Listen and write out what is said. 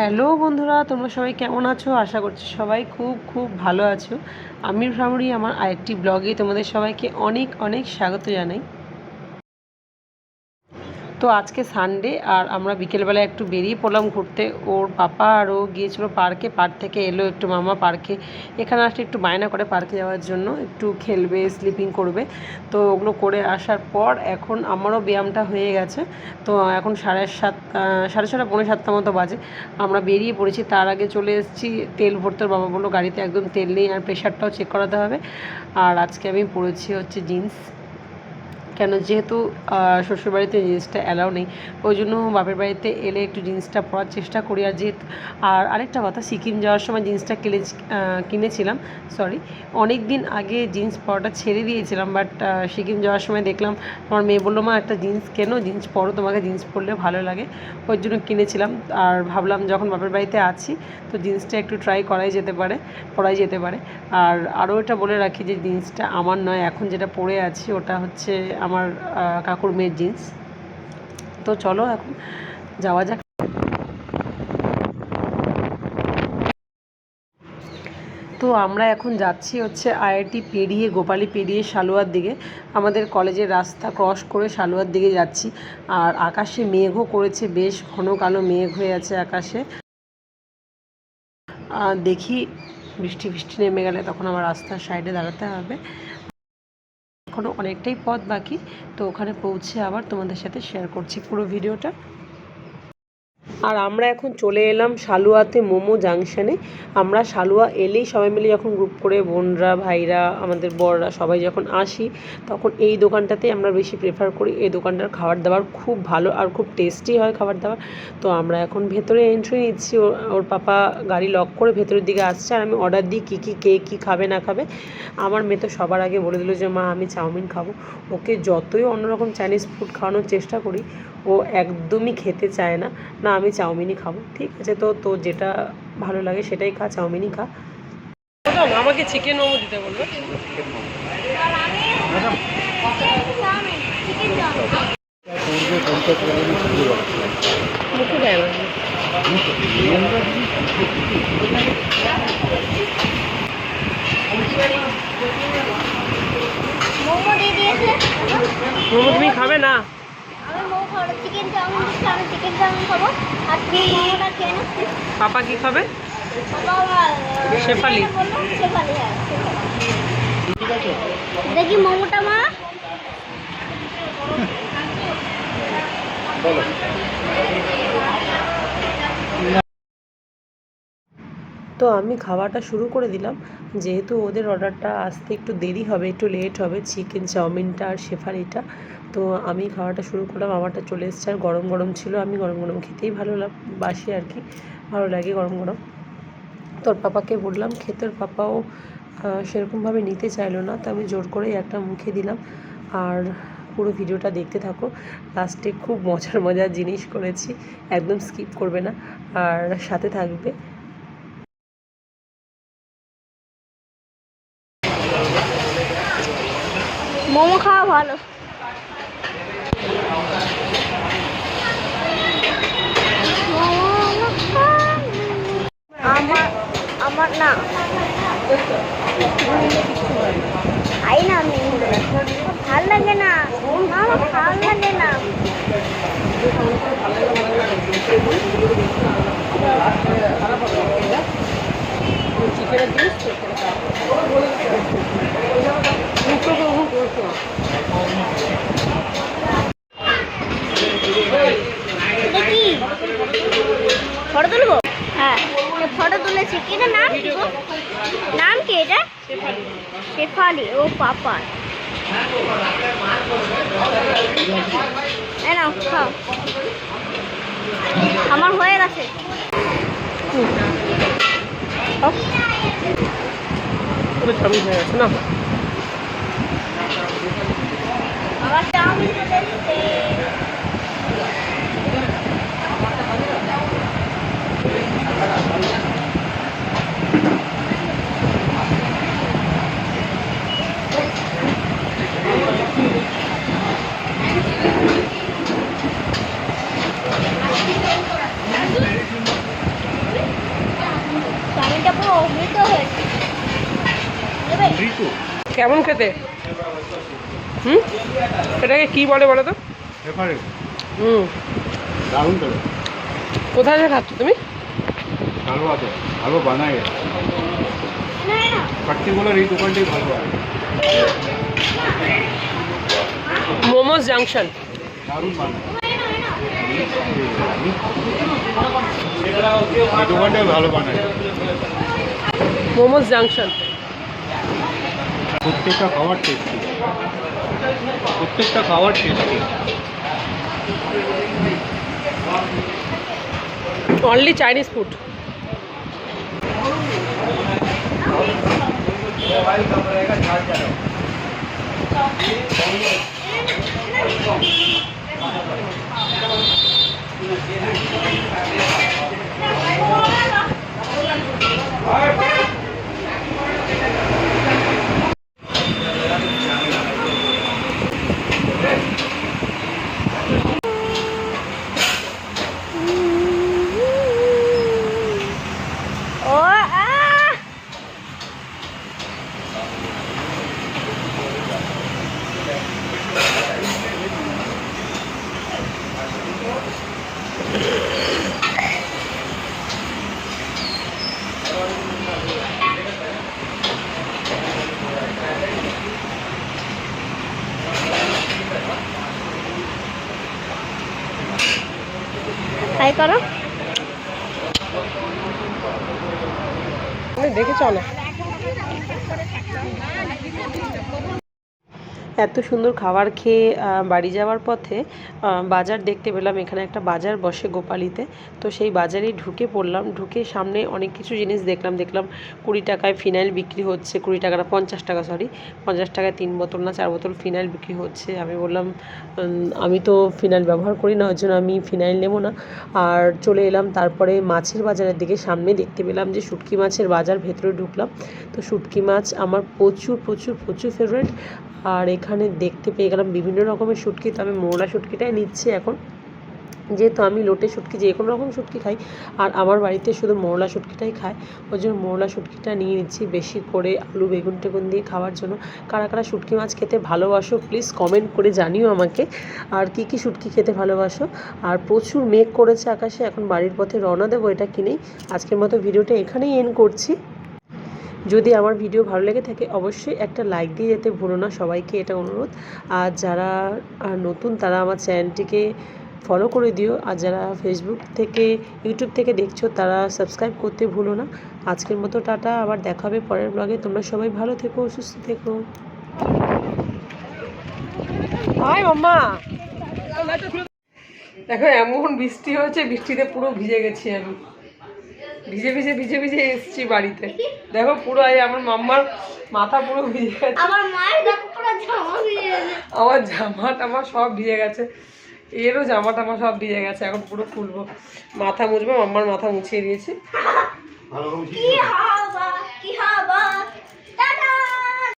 Hello বন্ধুরা, তোমরা সবাই কেমন আছো? আশা করছি সবাই খুব খুব ভালো আছো। আমি ভ্রামরি আমার আরেকটি ব্লগে তোমাদের সবাইকে অনেক অনেক স্বাগত জানাই। তো আজকে সানডে আর আমরা বিকেলবেলা একটু বেরিয়ে পড়লাম ঘুরতে। ওর পাপা আর ও গিয়েছিল পার্কে, পার্ক থেকে এলো একটু মামা পার্কে। এখানে আসলে একটু বায়না করে পার্কে যাওয়ার জন্য, একটু খেলবে স্লিপিং করবে। তো ওগুলো করে আসার পর এখন আমারও ব্যায়ামটা হয়ে গেছে। তো এখন সাড়ে সাত সাড়ে ছটা, পৌনে সাতটা মতো বাজে। আমরা বেরিয়ে পড়েছি, তার আগে চলে এসেছি। তেল ভরতে বাবা বলল, গাড়িতে একদম তেল নেই, আর প্রেশারটাও চেক করাতে হবে। আর আজকে আমি পরেছি হচ্ছে জিন্স কেন যেহেতু শ্বশুরবাড়িতে জিন্সটা অ্যালাউ নেই, ওই জন্য বাপের বাড়িতে এলে একটু জিন্সটা পরার চেষ্টা করি। আর যেহেতু, আর আরেকটা কথা, সিকিম যাওয়ার সময় জিন্সটা কিনে কিনেছিলাম সরি অনেক দিন আগে জিন্স পরাটা ছেড়ে দিয়েছিলাম বাট সিকিম যাওয়ার সময় দেখলাম আমার মেয়ে বলল, মা, একটা জিন্স কেনো? জিন্স পরো, তোমাকে জিন্স পরলে ভালো লাগে। ওই জন্য কিনেছিলাম, আর ভাবলাম যখন বাপের বাড়িতে আছি, তো জিন্সটা একটু ট্রাই করাই যেতে পারে, পরাই যেতে পারে। আর আরও এটা বলে রাখি যে জিন্সটা আমার নয়, এখন যেটা পরে আছি, ওটা হচ্ছে আমার কাকুর মেয়ের জিন্স তো চলো এখন যাওয়া যাক। তো আমরা এখন যাচ্ছি হচ্ছে আইআইটি পেরিয়ে, গোপালি পেরিয়ে শালুয়ার দিকে। আমাদের কলেজের রাস্তা ক্রস করে শালুয়ার দিকে যাচ্ছি। আর আকাশে মেঘও করেছে, বেশ ঘন কালো মেঘ হয়ে আছে আকাশে। দেখি বৃষ্টি বৃষ্টি নেমে গেলে তখন আমার রাস্তার সাইডে দাঁড়াতে হবে। এখনও অনেকটাই পথ বাকি তো ওখানে পৌঁছে আবার তোমাদের সাথে শেয়ার করছি পুরো ভিডিওটা। আর আমরা এখন চলে এলাম শালুয়াতে মোমো জাংশনে। আমরা শালুয়া এলেই সবাই মিলে যখন গ্রুপ করে বোনরা, ভাইরা, আমাদের বড়রা সবাই যখন আসি, তখন এই দোকানটাতে আমরা বেশি প্রেফার করি। এই দোকানটার খাবার দাবার খুব ভালো আর খুব টেস্টি হয় খাবার দাবার তো আমরা এখন ভেতরে এন্ট্রি নিচ্ছি। ওর পাপা গাড়ি লক করে ভেতরের দিকে আসছে আর আমি অর্ডার দিই কী কী, কে, কী খাবে, না খাবে। আমার মেয়ে তো সবার আগে বলে দিল যে, মা, আমি চাউমিন খাব। ওকে যতই অন্যরকম চাইনিজ ফুড খাওয়ানোর চেষ্টা করি, ও একদমই খেতে চায় না। না, আমি চাউমিনই খাব। ঠিক আছে তো তো যেটা ভালো লাগে সেটাই খা, চাউমিনই খা। আমাকে চিকেন মোমো দিতে বলল। মোমো তুমি খাবে না? আমি চিকেন চাউমিন দিচ্ছে আমি চিকেন চাউমিন খাব। আর তুমি মোমোটা খেয়ে নাও। পাপা কি খাবে? শেফালি। শেফালি হ্যাঁ দেখি মোমোটা মা। তো আমি খাওয়াটা শুরু করে দিলাম। যেহেতু ওদের অর্ডারটা আসতে একটু দেরি হবে একটু লেট হবে চিকেন চাউমিনটা আর শেফালিটা। তো আমি খাওয়াটা শুরু করলাম, আমারটা চলে এসছে, আর গরম গরম ছিল, আমি গরম গরম খেতেই ভালো বাসি আর কি, ভালো লাগে গরম গরম। তোর পাপাকে বললাম খেতের পাপাও সেরকমভাবে নিতে চাইলো না। তো আমি জোর করেই একটা মুখে দিলাম, আর পুরো ভিডিওটা দেখতে থাকো। লাস্টে খুব মজার মজার জিনিস করেছি, একদম স্কিপ করবে না, আর সাথে থাকবে। মোমো খাওয়া ভালো আমার আমার না খাই না আমি ভালো লাগে না আমার ভালো লাগে না এটা কি ফটো তুলবো হ্যাঁ কি এটা নাম কি গো? নাম কি এটা? শেফালি। ও পাপা। নাও খাও। আমার হয়ে গেছে। হয়ে গেছে না? আমার চাউমিন কেমন খেতে? হুম? এটাকে কি বলে বলো তো? হুম। কোথায় খাচ্ছ তুমি? ভালো বানায় পার্টিকুলার এই দোকানটাই ভালো মোমোস জাংশন। মোমোস জাংশন। প্রত্যেকটা খাবার টেস্টি প্রত্যেকটা খাবার টেস্টি অনলি চাইনিজ ফুড ও হাই করো। দেখেছ না এত সুন্দর খাবার খেয়ে বাড়ি যাওয়ার পথে বাজার দেখতে পেলাম, এখানে একটা বাজার বসে গোপালিতে। তো সেই বাজারেই ঢুকে পড়লাম, ঢুকে সামনে অনেক কিছু জিনিস দেখলাম দেখলাম কুড়ি টাকায় ফিনাইল বিক্রি হচ্ছে, কুড়ি টাকাটা পঞ্চাশ টাকা সরি পঞ্চাশ টাকায় তিন বোতল না চার বোতল ফিনাইল বিক্রি হচ্ছে। আমি বললাম আমি তো ফিনাইল ব্যবহার করি না, ওই জন্য আমি ফিনাইল নেব না। আর চলে এলাম, তারপরে মাছের বাজারের দিকে সামনে দেখতে পেলাম যে শুটকি মাছের বাজার ভেতরে ঢুকলাম। তো শুটকি মাছ আমার প্রচুর প্রচুর প্রচুর ফেভারিট আর এখানে দেখতে পেয়ে গেলাম বিভিন্ন রকমের শুটকি। তো আমি মোরলা শুটকিটাই নিচ্ছি এখন। যেহেতু আমি লোটে শুটকি, যে কোনো রকম শুটকি খাই। আর আমার বাড়িতে শুধু মোরলা শুটকিটাই খায়। ওই জন্য মোরলা শুটকিটা নিয়ে নিচ্ছি বেশি করে আলু, বেগুন টেগুন দিয়ে খাওয়ার জন্য। কারা কারা শুটকি মাছ খেতে ভালোবাসো প্লিজ কমেন্ট করে জানিও আমাকে। আর কি কি শুটকি খেতে ভালোবাসো? আর প্রচুর মেঘ করেছে আকাশে। এখন বাড়ির পথে রওনা দেবো, এটা কিনেই। আজকের মতো ভিডিওটা এখানেই এন্ড করছি। যদি আমার ভিডিও ভালো লেগে থাকে, অবশ্যই একটা লাইক দিয়ে যেতে ভুলো না। সবাইকে এটা অনুরোধ। আর যারা নতুন, তারা আমার চ্যানেলটিকে ফলো করে দিও। আর যারা ফেসবুক থেকে ইউটিউব থেকে দেখছ, তারা সাবস্ক্রাইব করতে ভুলো না। আজকের মতো টাটা। আবার দেখা হবে পরের ব্লগে তোমরা সবাই ভালো থেকো, সুস্থ থেকো। দেখো, এমন বৃষ্টি হয়েছে, বৃষ্টিতে পুরো ভিজে গেছি আমি। ভিজে ভিজে ভিজে ভিজে এসছি বাড়িতে। দেখো পুরো এই আমার মাম্মার মাথা পুরো ভিজে গেছে। আমার মায়ের দেখো পুরো জামা ভিজে গেছে। আমার জামা টামা সব ভিজে গেছে। এরও জামা টামা সব ভিজে গেছে এখন পুরো খুলবো। মাথা মুছবো মাম্মার মাথা মুছিয়ে দিয়েছি। কি